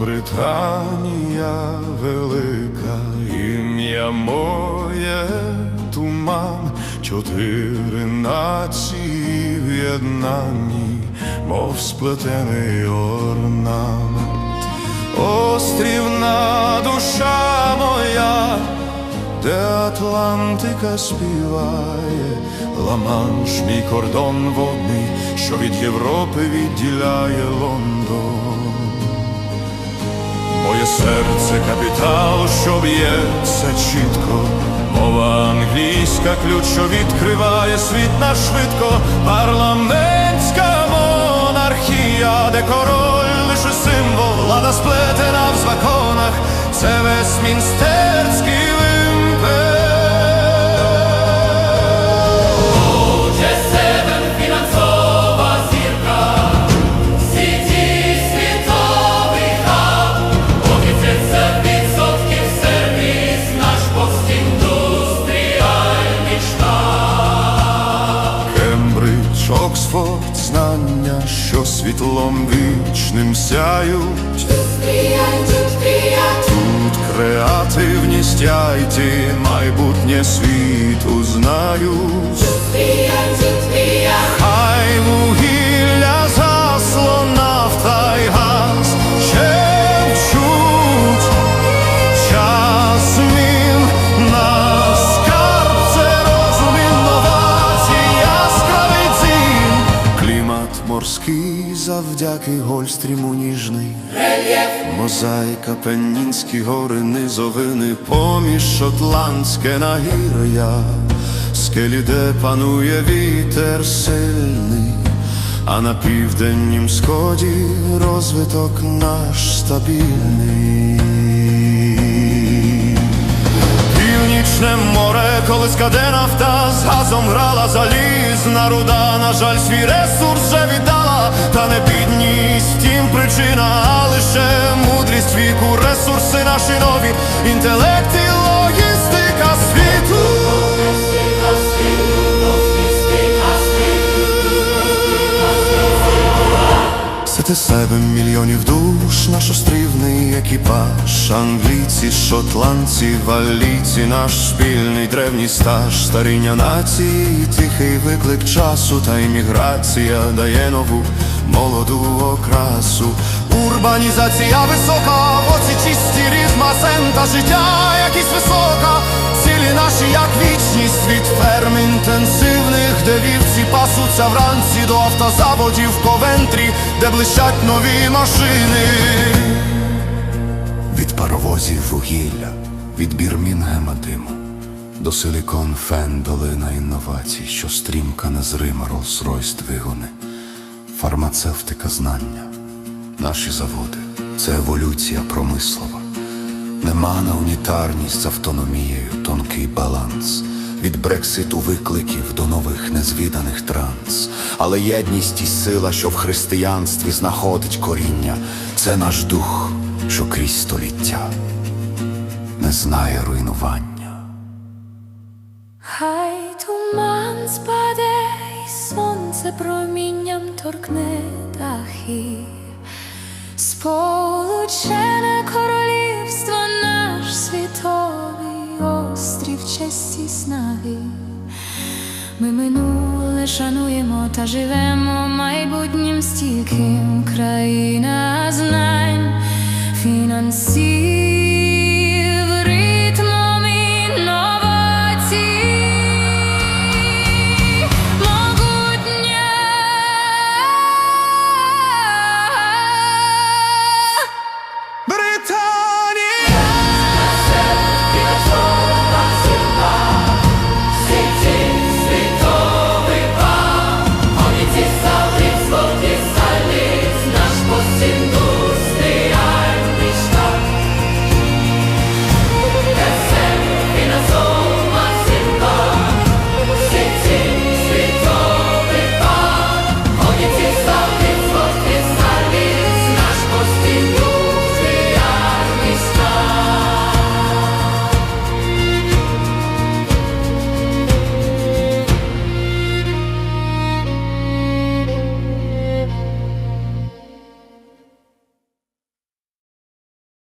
Британія велика, ім'я моє туман, чотири нації в'єднані, мов сплетений орнамент, острівна душа моя, де Атлантика співає, Ла-Манш, мій кордон водний, що від Європи відділяє Лондон. Моє серце капітал, що б'ється чітко, мова англійська ключ, що відкриває світ на швидко, парламентська монархія, де король лише символ, влада сплетена в законах, це Вестмінстерський вимпер. Світлом вічним сяють. Тут креативність яйті, майбутнє світу знають. Завдяки гольстріму ніжний. Мозаїка, Пеннінські гори, низовини, поміж шотландське нагір'я, скелі, де панує вітер сильний, а на південнім сході розвиток наш стабільний. Північне море, колиска, де нафта з газом грала залізна руда, на жаль, свій ресурс вже віддала, та не бідність, втім причина, а лише мудрість віку, ресурси наші нові, інтелект і логістика світу. Сити себе мільйонів душ, наш острівний екіпаж, англійці, шотландці, валійці, наш спільний древній стаж, старіння нації, тихий виклик часу та імміграція дає нову молоду окрасу. Урбанізація висока, в оці чисті ритм акцента життя, якість висока, цілі наші, як вічність від ферм вівці пасуться вранці до автозаводів в Ковентрі, де блищать нові машини. Від паровозів вугілля, від Бірмінгема диму, до силікон фен долина інновацій, що стрімка незрима Роллс-Ройс двигуни, фармацевтика знання, наші заводи це еволюція промислова. Нема на унітарність з автономією, тонкий баланс. Від Брекситу викликів до нових незвіданих транс. Але єдність і сила, що в християнстві знаходить коріння, це наш дух, що крізь століття не знає руйнування. Хай туман спаде, і сонце промінням торкне дахи, сполучене честі снаги. Ми минуле шануємо та живемо майбутнім стійким країна знань, фінансів.